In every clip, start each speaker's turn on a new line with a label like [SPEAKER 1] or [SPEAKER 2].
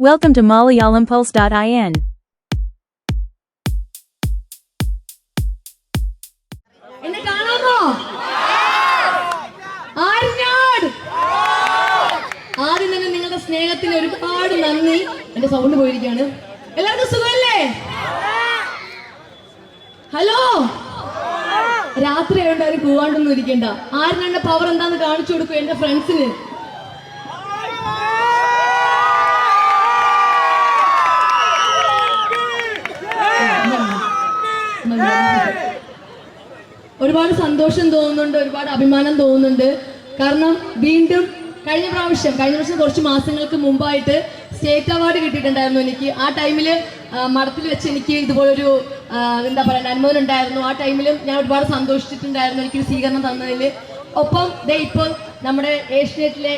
[SPEAKER 1] Welcome to MalayalamPulse.in.
[SPEAKER 2] എന്നെ കാണാമോ? ആര്യനാട് ആദ്യം തന്നെ നിങ്ങളുടെ സ്നേഹത്തിന് ഒരുപാട് നന്ദി. എന്റെ സൗണ്ട് പോയിരിക്കുകയാണ്. എല്ലാവർക്കും സുഖമല്ലേ? ഹലോ രാത്രി ആയതുകൊണ്ട് അവർ പോവാണ്ടൊന്നും ഇരിക്കണ്ട. ആര്യനാടിന്റെ പവർ എന്താന്ന് കാണിച്ചു കൊടുക്കും എന്റെ ഫ്രണ്ട്സിന് ഒരുപാട് സന്തോഷം തോന്നുന്നുണ്ട് ഒരുപാട് അഭിമാനം തോന്നുന്നുണ്ട്. കാരണം വീണ്ടും കഴിഞ്ഞ പ്രാവശ്യം കഴിഞ്ഞ പ്രാവശ്യം കുറച്ച് മാസങ്ങൾക്ക് മുമ്പായിട്ട് സ്റ്റേറ്റ് അവാർഡ് കിട്ടിയിട്ടുണ്ടായിരുന്നു എനിക്ക്. ആ ടൈമിൽ മഠത്തിൽ വെച്ച് എനിക്ക് ഇതുപോലൊരു എന്താ പറയുക അനുമതി ഉണ്ടായിരുന്നു. ആ ടൈമിലും ഞാൻ ഒരുപാട് സന്തോഷിച്ചിട്ടുണ്ടായിരുന്നു എനിക്കൊരു സ്വീകരണം തന്നതിൽ ഒപ്പം ദേ ഇപ്പോൾ നമ്മുടെ ഏഷ്യനെറ്റിലെ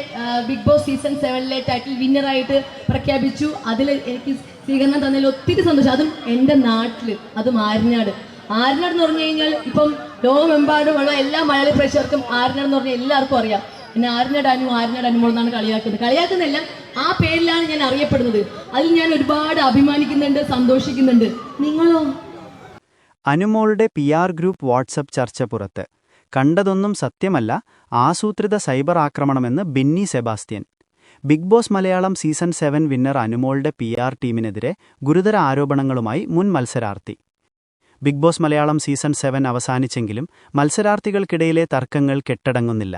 [SPEAKER 2] ബിഗ് ബോസ് സീസൺ സെവനിലെ ടൈറ്റിൽ വിന്നറായിട്ട് പ്രഖ്യാപിച്ചു. അതിൽ എനിക്ക് സ്വീകരണം തന്നതിൽ ഒത്തിരി സന്തോഷം. അതും എന്റെ നാട്ടിൽ അതും ആര്യനാട് ആര്യനാട് എന്ന് പറഞ്ഞു കഴിഞ്ഞാൽ ഇപ്പം ലോകമെമ്പാടുമുള്ള എല്ലാ മലയാളി പ്രേക്ഷകർക്കും ആര്യനാട് എന്ന് പറഞ്ഞാൽ എല്ലാവർക്കും അറിയാം. പിന്നെ ആര്യനാട് അനു ആര്യനാട് അനുമോൾ എന്നാണ് കളിയാക്കുന്നത്. കളിയാക്കുന്നില്ല ആ പേരിലാണ് ഞാൻ അറിയപ്പെടുന്നത്. അതിൽ ഞാൻ ഒരുപാട് അഭിമാനിക്കുന്നുണ്ട് സന്തോഷിക്കുന്നുണ്ട്. നിങ്ങളോ?
[SPEAKER 3] അനുമോളുടെ പി ആർ ഗ്രൂപ്പ് വാട്സപ്പ് ചർച്ച പുറത്ത്. കണ്ടതൊന്നും സത്യമല്ല ആസൂത്രിത cyber ആക്രമണമെന്ന് Binny Sebastian. Bigg Boss Malayalam season seven winner അനുമോളുടെ പി ആർ ടീമിനെതിരെ ഗുരുതര ആരോപണങ്ങളുമായി മുൻ മത്സരാർത്ഥി. Bigg Boss Malayalam season seven അവസാനിച്ചെങ്കിലും മത്സരാർത്ഥികൾക്കിടയിലെ തർക്കങ്ങൾ കെട്ടടങ്ങുന്നില്ല.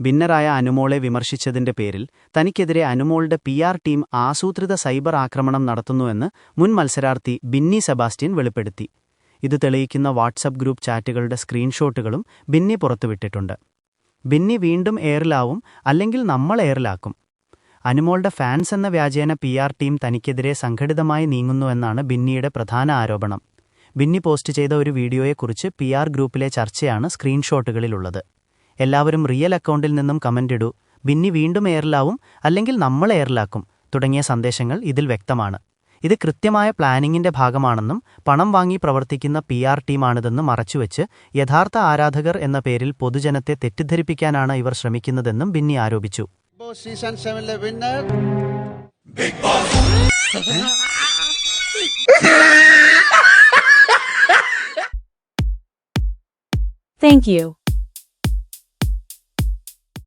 [SPEAKER 3] ഭിന്നറായ അനുമോളെ വിമർശിച്ചതിന്റെ പേരിൽ തനിക്കെതിരെ അനുമോളുടെ പി ആർ ടീം ആസൂത്രിത സൈബർ ആക്രമണം നടത്തുന്നുവെന്ന് മുൻ മത്സരാർത്ഥി ബിന്നി സെബാസ്റ്റ്യൻ വെളിപ്പെടുത്തി. ഇത് തെളിയിക്കുന്ന വാട്സപ്പ് ഗ്രൂപ്പ് ചാറ്റുകളുടെ സ്ക്രീൻഷോട്ടുകളും ബിന്നി പുറത്തുവിട്ടിട്ടുണ്ട്. ബിന്നി വീണ്ടും എയറിലാവും അല്ലെങ്കിൽ നമ്മൾ എയറിലാക്കും. അനുമോളുടെ ഫാൻസ് എന്ന വ്യാജേന പി ആർ ടീം തനിക്കെതിരെ സംഘടിതമായി നീങ്ങുന്നുവെന്നാണ് ബിന്നിയുടെ പ്രധാന ആരോപണം. ബിന്നി പോസ്റ്റ് ചെയ്ത ഒരു വീഡിയോയെക്കുറിച്ച് പി ആർ ഗ്രൂപ്പിലെ ചർച്ചയാണ് സ്ക്രീൻഷോട്ടുകളിലുള്ളത്. എല്ലാവരും റിയൽ അക്കൗണ്ടിൽ നിന്നും കമന്റ് ബിന്നി വീണ്ടും എയറിലാവും അല്ലെങ്കിൽ നമ്മൾ എയറിലാക്കും. തുടങ്ങിയ സന്ദേശങ്ങൾ ഇതിൽ വ്യക്തമാണ്. ഇത് കൃത്യമായ പ്ലാനിങ്ങിന്റെ ഭാഗമാണെന്നും പണം വാങ്ങി പ്രവർത്തിക്കുന്ന പി ആർ ടീമാണിതെന്ന് മറച്ചുവെച്ച് യഥാർത്ഥ ആരാധകർ എന്ന പേരിൽ പൊതുജനത്തെ തെറ്റിദ്ധരിപ്പിക്കാനാണ് ഇവർ ശ്രമിക്കുന്നതെന്നും ബിന്നി ആരോപിച്ചു
[SPEAKER 4] ബിഗ് ബോസ് സീസൺ സെവനിലെ വിന്നർ
[SPEAKER 1] Thank you.